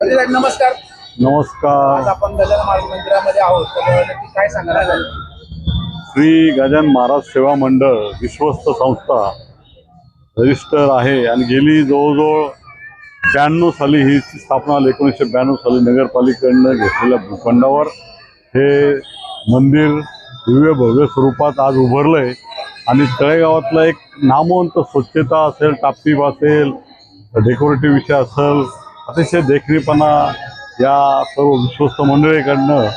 साहेब, नमस्कार. आज नमस्कार आपण गजानन महाराज मंदिरामध्ये आहोत. तर नक्की काय सांगाल श्री गजानन महाराज सेवा मंडळ विश्वस्त संस्था रजिस्टर आहे आणि गेली जवळजवळ ब्याण्णव साली ही स्थापना झाली एकोणीसशे ब्याण्णव साली नगरपालिकेनं घेतलेल्या भूखंडावर हे मंदिर दिव्य भव्य स्वरूपात आज उभारलंय. आणि तळेगावातला एक नामवंत स्वच्छता असेल टापटीप असेल डेकोरेटिव्ह विषय असेल अतिशय देखणीपणा या सर्व विश्वस्त मंडळीकडनं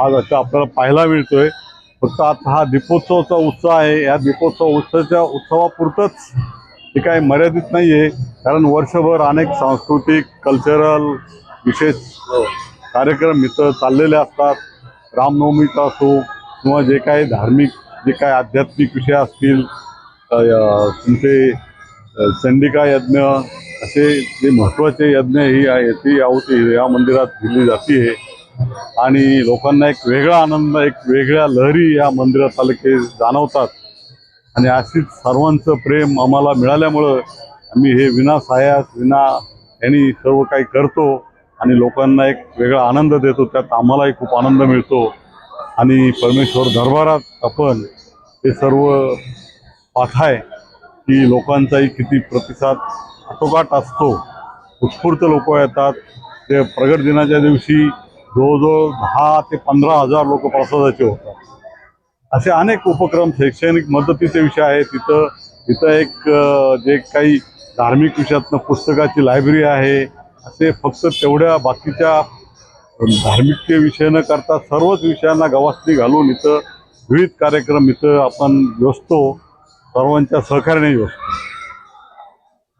आज असं आपल्याला पाहायला मिळतोय. फक्त आता हा दीपोत्सवचा उत्सव आहे. या दीपोत्सव उत्सवाच्या उत्सवापुरतंच हे काही मर्यादित नाही आहे कारण वर्षभर अनेक सांस्कृतिक कल्चरल विशेष कार्यक्रम इथं चाललेले असतात. रामनवमीचा असो किंवा जे काही धार्मिक जे काही आध्यात्मिक विषय असतील तुमचे चंडिका यज्ञ असे जे महत्त्वाचे यज्ञ ही आहे याची आहुती या मंदिरात दिली जाते आणि लोकांना एक वेगळा आनंद एक वेगळ्या लहरी या मंदिरात आले की जाणवतात. आणि अशीच सर्वांचं प्रेम आम्हाला मिळाल्यामुळं आम्ही हे विना सायास विना यांनी सर्व काही करतो आणि लोकांना एक वेगळा आनंद देतो त्यात आम्हालाही खूप आनंद मिळतो. आणि परमेश्वर दरबारात आपण हे सर्व पाठाय की लोकांचाही किती प्रतिसाद आटोकाट असतो. उत्स्फूर्त लोक येतात. ते प्रगट दिनाच्या दिवशी जवळजवळ दहा ते पंधरा हजार लोक प्रसादाचे होतात. असे अनेक उपक्रम शैक्षणिक मदतीचे विषय आहेत. तिथं तिथं एक जे काही धार्मिक विषयातनं पुस्तकाची लायब्ररी आहे. असे फक्त तेवढ्या बाकीच्या धार्मिक विषय न करता सर्वच विषयांना गवासणी घालून इथं विविध कार्यक्रम इथं आपण योजतो सर्वांच्या सहकार्याने योजतो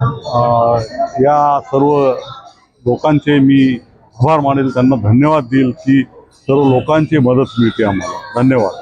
या सर्व लोकांचे मी आभार मानेल. त्यांना धन्यवाद देईल की सर्व लोकांची मदत मिळते आम्हाला. धन्यवाद.